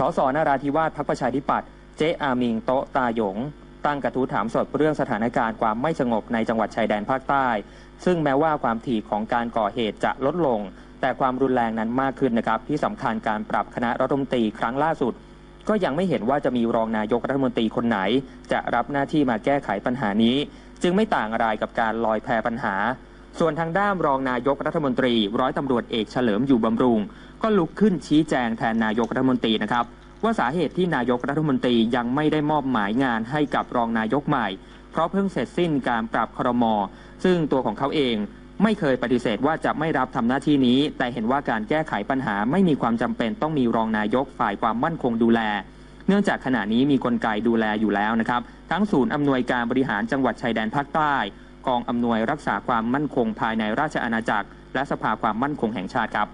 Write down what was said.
สสนราธิวาสพักประชาธิปัตย์เจ๊อามิงโตะตาหยง ตั้งกระทู้ถามสดเรื่องสถานการณ์ความไม่สงบในจังหวัดชายแดนภาคใต้ ซึ่งแม้ว่าความถี่ของการก่อเหตุจะลดลง แต่ความรุนแรงนั้นมากขึ้นนะครับ ที่สำคัญการปรับคณะรัฐมนตรีครั้งล่าสุด ก็ยังไม่เห็นว่าจะมีรองนายกรัฐมนตรีคนไหน จะรับหน้าที่มาแก้ไขปัญหานี้ จึงไม่ต่างอะไรกับการลอยแพปัญหา ส่วนทางด้านรองนายกรัฐมนตรี ร้อยตำรวจเอกเฉลิมอยู่บำรุง ก็ลุกขึ้นชี้แจงแทนนายกรัฐมนตรีนะครับ ว่าสาเหตุที่นายกรัฐมนตรียังไม่ได้มอบหมายงานให้กับรองนายกใหม่ เพราะเพิ่งเสร็จสิ้นการปรับครม ซึ่งตัวของเขาเองไม่เคยปฏิเสธว่าจะไม่รับทำหน้าที่นี้ แต่เห็นว่าการแก้ไขปัญหาไม่มีความจำเป็นต้องมีรองนายกฝ่ายความมั่นคงดูแล เนื่องจากขณะนี้มีกลไกดูแลอยู่แล้วนะครับ ทั้งศูนย์อำนวยการบริหารจังหวัดชายแดนภาคใต้ กองอำนวยรักษาความมั่นคงภายในราชอาณาจักร และสภาความมั่นคงแห่งชาติครับ